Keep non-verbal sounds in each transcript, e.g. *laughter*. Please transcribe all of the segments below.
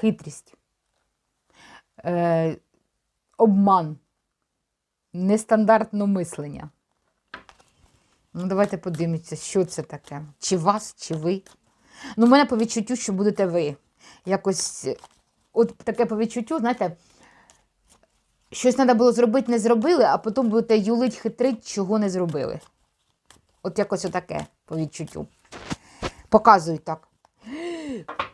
хитрість, е, обман, нестандартне мислення. Ну, давайте подивимося, що це таке. Чи вас, чи ви. Ну, в мене по відчуттю, що будете ви. Якось, от таке по відчуттю, знаєте, щось треба було зробити, не зробили, а потім будете юлить, хитрить, чого не зробили. От якось отаке по відчуттю. Показують так.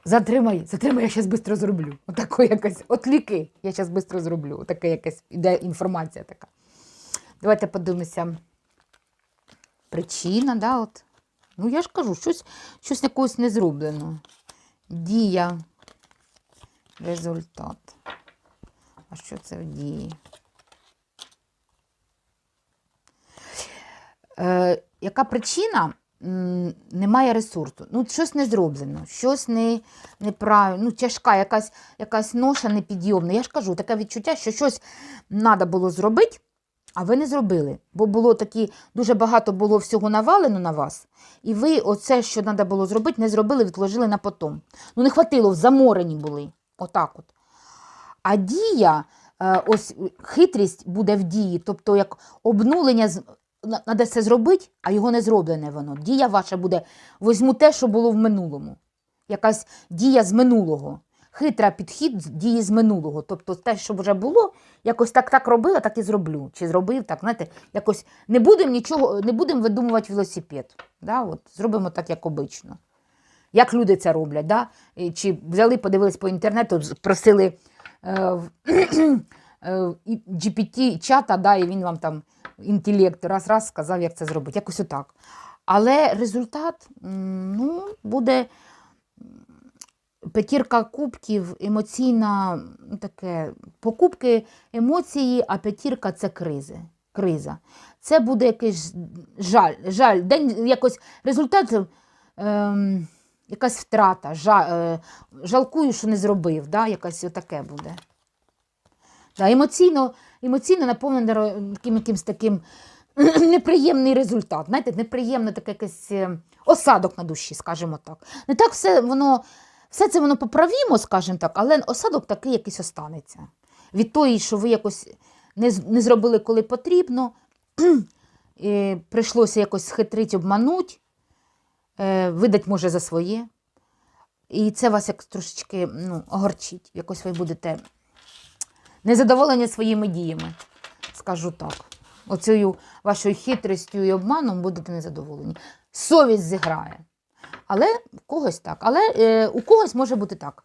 Затримай, затримай, я зараз швидко зроблю. Отако якось. От ліки, я зараз швидко зроблю. Отака якась іде інформація така. Давайте подивимося. Причина, да, от. Ну, я ж кажу, щось, щось якогось не зроблено. Дія. Результат. А що це в дії? Е, яка причина? Немає ресурсу. Ну, щось не зроблено, щось не, неправильно, ну, тяжка, якась, якась ноша непідйомна. Я ж кажу, таке відчуття, що щось треба було зробити, а ви не зробили. Бо було такі, дуже багато було всього навалено на вас, і ви оце, що треба було зробити, не зробили, відложили на потом. Ну, не хватило, заморені були. Отак от. А дія, е, ось хитрість буде в дії, тобто як обнулення, треба це зробити, а його не зроблене воно. Дія ваша буде, візьму те, що було в минулому. Якась дія з минулого. Хитра підхід дії з минулого. Тобто те, що вже було, якось так так робила, так і зроблю. Чи зробив так, знаєте, якось не будемо нічого, не будемо видумувати велосипед. Да? От, зробимо так, як обично. Як люди це роблять, да? Чи взяли, подивились по інтернету, просили е, *clears throat* е, GPT-чата, да, і він вам там інтелект раз-раз сказав, як це зробити. Якось отак. Але результат ну, буде п'ятірка кубків, емоційна, таке, покупки емоції, а п'ятірка це кризи. Криза. Це буде якийсь жаль, жаль. День якось результат. Ем, якась втрата, жа, е, жалкую, що не зробив, да? якась таке буде. Да, емоційно, емоційно наповнене таким якимсь таким *clears throat* неприємний результат. Знаєте, неприємний такий якийсь е, осадок на душі, скажімо так. Не так все воно, все це воно поправімо, скажімо так, але осадок такий якийсь останеться. Від тої, що ви якось не, не зробили, коли потрібно, *clears throat* і прийшлося якось схитрить, обмануть, е, видать може за своє. І це вас як трошечки ну, огорчить. Якось ви будете незадоволені своїми діями, скажу так. Оцею вашою хитрістю і обманом будете незадоволені. Совість зіграє. Але в когось так. Але е, у когось може бути так.